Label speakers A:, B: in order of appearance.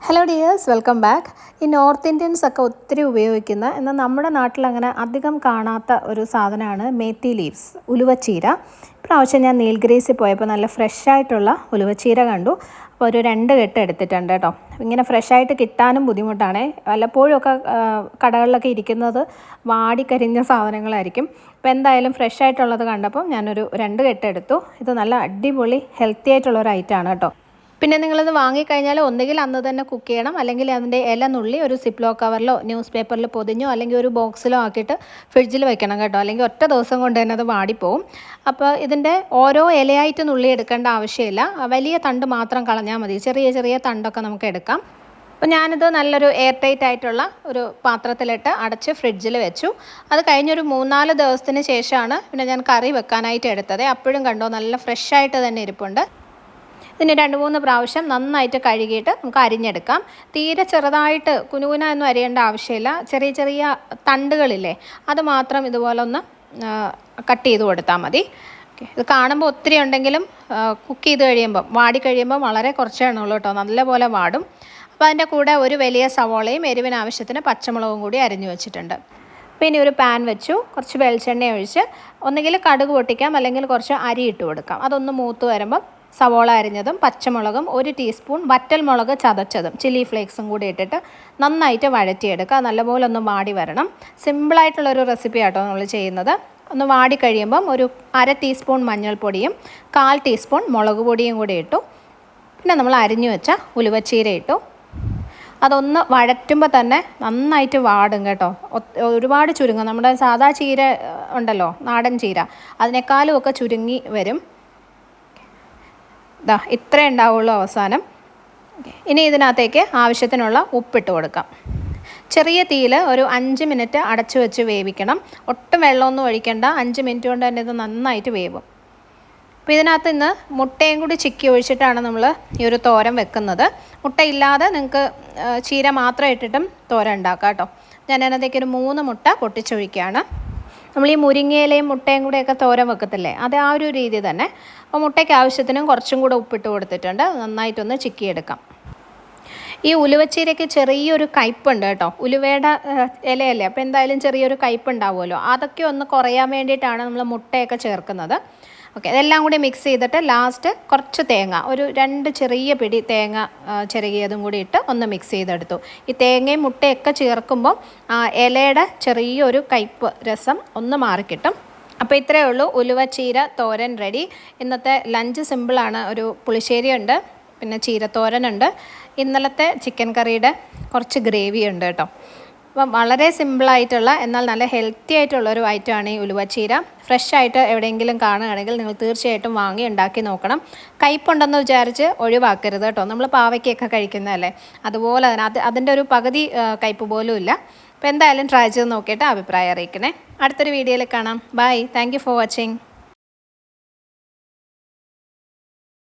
A: Hello dears welcome back ഈ north Indians ഒക്കെ ഒത്തിരി ഉപയോഗിക്കുന്ന എന്നാൽ നമ്മുടെ നാട്ടിൽ അങ്ങനെ അധികം കാണാത്ത ഒരു സാധനമാണ് മേത്തി ലീവ്സ് ഉലുവച്ചീര. ഇപ്രാവശ്യം ഞാൻ നീൽഗ്രേസിൽ പോയപ്പോൾ നല്ല ഫ്രഷ് ആയിട്ടുള്ള ഉലുവച്ചീര കണ്ടു. അപ്പോൾ ഒരു രണ്ട് കെട്ട് എടുത്തിട്ടുണ്ട് കേട്ടോ. ഇങ്ങനെ ഫ്രഷായിട്ട് കിട്ടാനും ബുദ്ധിമുട്ടാണ്. വല്ലപ്പോഴും ഒക്കെ ആ, കടകളിലൊക്കെ ഇരിക്കുന്നത് വാടിക്കരിഞ്ഞ സാധനങ്ങളായിരിക്കും. അപ്പോൾ എന്തായാലും ഫ്രഷ് ആയിട്ടുള്ളത് കണ്ടപ്പോൾ ഞാനൊരു രണ്ട് കെട്ട് എടുത്തു. ഇത് നല്ല അടിപൊളി ഹെൽത്തി ആയിട്ടുള്ള ഒരു ഐറ്റമാണ് കേട്ടോ. പിന്നെ നിങ്ങളത് വാങ്ങിക്കഴിഞ്ഞാൽ ഒന്നുകിൽ അന്ന് തന്നെ കുക്ക് ചെയ്യണം. അല്ലെങ്കിൽ അതിന്റെ ഇല നുള്ളി ഒരു സിപ്ലോ കവറിലോ ന്യൂസ് പേപ്പറിൽ പൊതിഞ്ഞോ അല്ലെങ്കിൽ ഒരു ബോക്സിലോ ആക്കിയിട്ട് ഫ്രിഡ്ജിൽ വെക്കണം കേട്ടോ. അല്ലെങ്കിൽ ഒറ്റ ദിവസം കൊണ്ട് തന്നെ അത് വാടിപ്പോവും. അപ്പോൾ ഇതിന്റെ ഓരോ ഇലയായിട്ട് നുള്ളി എടുക്കേണ്ട ആവശ്യമില്ല. വലിയ തണ്ട് മാത്രം കളഞ്ഞാൽ മതി. ചെറിയ ചെറിയ തണ്ടൊക്കെ നമുക്ക് എടുക്കാം. അപ്പോൾ ഞാനിത് നല്ലൊരു എയർ ടൈറ്റ് ആയിട്ടുള്ള ഒരു പാത്രത്തിലിട്ട് അടച്ച് ഫ്രിഡ്ജിൽ വെച്ചു. അത് കഴിഞ്ഞൊരു മൂന്നാൽ ദിവസത്തിന് ശേഷമാണ് പിന്നെ ഞാൻ കറി വെക്കാനായിട്ട് എടുത്തത്. അപ്പോഴും കണ്ടോ നല്ല ഫ്രഷ് ആയിട്ട് തന്നെ ഇരിപ്പുണ്ട്. ഇതിന് രണ്ട് മൂന്ന് പ്രാവശ്യം നന്നായിട്ട് കഴുകിയിട്ട് നമുക്ക് അരിഞ്ഞെടുക്കാം. തീരെ ചെറുതായിട്ട് കുനുകുന ഒന്നും അരിയേണ്ട ആവശ്യമില്ല. ചെറിയ ചെറിയ തണ്ടുകളില്ലേ അത് മാത്രം ഇതുപോലെ ഒന്ന് കട്ട് ചെയ്ത് കൊടുത്താൽ മതി. ഇത് കാണുമ്പോൾ ഒത്തിരി ഉണ്ടെങ്കിലും കുക്ക് ചെയ്ത് കഴിയുമ്പം വാടി കഴിയുമ്പോൾ വളരെ കുറച്ചേ ഉള്ളൂ കേട്ടോ. നല്ലപോലെ വാടും. അപ്പോൾ അതിന്റെ കൂടെ ഒരു വലിയ സവോളയും എരിവിന് ആവശ്യത്തിന് പച്ചമുളകും കൂടി അരിഞ്ഞു വെച്ചിട്ടുണ്ട്. പിന്നെ ഒരു പാൻ വെച്ചു. കുറച്ച് വെളിച്ചെണ്ണ ഒഴിച്ച് ഒന്നുകിൽ കടുക് പൊട്ടിക്കാം അല്ലെങ്കിൽ കുറച്ച് അരി ഇട്ട് കൊടുക്കാം. അതൊന്ന് മൂത്ത് വരുമ്പം സവോള അരിഞ്ഞതും പച്ചമുളകും ഒരു ടീസ്പൂൺ വറ്റൽമുളക് ചതച്ചതും ചില്ലി ഫ്ലേക്സും കൂടി ഇട്ടിട്ട് നന്നായിട്ട് വഴറ്റിയെടുക്കുക. നല്ലപോലെ ഒന്ന് വാടി വരണം. സിമ്പിളായിട്ടുള്ളൊരു റെസിപ്പി ആട്ടോ നമ്മൾ ചെയ്യുന്നത്. ഒന്ന് വാടി കഴിയുമ്പം ഒരു അര ടീസ്പൂൺ മഞ്ഞൾപ്പൊടിയും കാൽ ടീസ്പൂൺ മുളക് പൊടിയും കൂടി ഇട്ടു. പിന്നെ നമ്മൾ അരിഞ്ഞു വെച്ച ഉലുവച്ചീര ഇട്ടു. അതൊന്ന് വഴറ്റുമ്പോൾ തന്നെ നന്നായിട്ട് വാടും കേട്ടോ. ഒരുപാട് ചുരുങ്ങും. നമ്മുടെ സാധാ ചീര ഉണ്ടല്ലോ നാടൻ ചീര. അതിനേക്കാളും ഒക്കെ ചുരുങ്ങി വരും. ദാ ഇത്രേ ഉണ്ടാവുള്ളൂ അവസാനം. ഇനി ഇതിനകത്തേക്ക് ആവശ്യത്തിനുള്ള ഉപ്പിട്ട് കൊടുക്കാം. ചെറിയ തീയിൽ ഒരു അഞ്ച് മിനിറ്റ് അടച്ചു വെച്ച് വേവിക്കണം. ഒട്ടും വെള്ളമൊന്നും ഒഴിക്കേണ്ട. അഞ്ച് മിനിറ്റ് കൊണ്ട് തന്നെ ഇത് നന്നായിട്ട് വേവും. അപ്പോൾ ഇതിനകത്ത് ഇന്ന് മുട്ടയും കൂടി ചിക്കി ഒഴിച്ചിട്ടാണ് നമ്മൾ ഈ ഒരു തോരൻ വെക്കുന്നത്. മുട്ടയില്ലാതെ നിങ്ങൾക്ക് ചീര മാത്രം ഇട്ടിട്ടും തോരൻ ഉണ്ടാക്കാം കേട്ടോ. ഞാൻ അതിനകത്തേക്ക് ഒരു മൂന്ന് മുട്ട പൊട്ടിച്ചൊഴിക്കുകയാണ്. നമ്മൾ ഈ മുരിങ്ങയിലയും മുട്ടയും കൂടെയൊക്കെ തോരൻ വെക്കത്തില്ലേ? അത് ആ ഒരു രീതി തന്നെ. അപ്പോൾ മുട്ടയ്ക്ക് ആവശ്യത്തിനും കുറച്ചും കൂടെ ഉപ്പിട്ട് കൊടുത്തിട്ടുണ്ട്. നന്നായിട്ടൊന്ന് ചിക്കിയെടുക്കാം. ഈ ഉലുവച്ചീരയ്ക്ക് ചെറിയൊരു കയ്പുണ്ട് കേട്ടോ. ഉലുവയുടെ ഇലയല്ലേ? അപ്പോൾ എന്തായാലും ചെറിയൊരു കയ്പുണ്ടാവുമല്ലോ അതൊക്കെ ഒന്ന് കുറയാൻ വേണ്ടിയിട്ടാണ് നമ്മൾ മുട്ടയൊക്കെ ചേർക്കുന്നത്. ഓക്കെ ഇതെല്ലാം കൂടി മിക്സ് ചെയ്തിട്ട് ലാസ്റ്റ് കുറച്ച് തേങ്ങ ഒരു രണ്ട് ചെറിയ പിടി തേങ്ങ ചെറുകിയതും കൂടി ഇട്ട് ഒന്ന് മിക്സ് ചെയ്തെടുത്തു. ഈ തേങ്ങയും മുട്ടയൊക്കെ ചേർക്കുമ്പോൾ ഇലയുടെ ചെറിയൊരു കയ്പ് രസം ഒന്ന് മാറിക്കിട്ടും. അപ്പോൾ ഇത്രയേ ഉള്ളൂ. ഉലുവച്ചീര തോരൻ റെഡി ഇന്നത്തെ ലഞ്ച് സിമ്പിളാണ് ഒരു പുളിശ്ശേരി ഉണ്ട് പിന്നെ ചീരത്തോരനുണ്ട് ഇന്നലത്തെ ചിക്കൻ കറിയുടെ കുറച്ച് ഗ്രേവി ഉണ്ട് കേട്ടോ. അപ്പം വളരെ സിമ്പിളായിട്ടുള്ള എന്നാൽ നല്ല ഹെൽത്തി ആയിട്ടുള്ള ഒരു ഐറ്റമാണ് ഈ ഉലുവച്ചീര. ഫ്രഷ് ആയിട്ട് എവിടെയെങ്കിലും കാണുകയാണെങ്കിൽ നിങ്ങൾ തീർച്ചയായിട്ടും വാങ്ങി ഉണ്ടാക്കി നോക്കണം. കയ്പുണ്ടെന്ന് വിചാരിച്ച് ഒഴിവാക്കരുത് കേട്ടോ. നമ്മൾ പാവയ്ക്കൊക്കെ കഴിക്കുന്നതല്ലേ? അതുപോലെ തന്നെ അത് അതിന്റെ ഒരു പകുതി കയ്പ് പോലും ഇല്ല. അപ്പോൾ എന്തായാലും ട്രൈ ചെയ്ത് നോക്കിയിട്ട് അഭിപ്രായം അറിയിക്കണേ. അടുത്തൊരു വീഡിയോയിൽ കാണാം. Bye thank for watching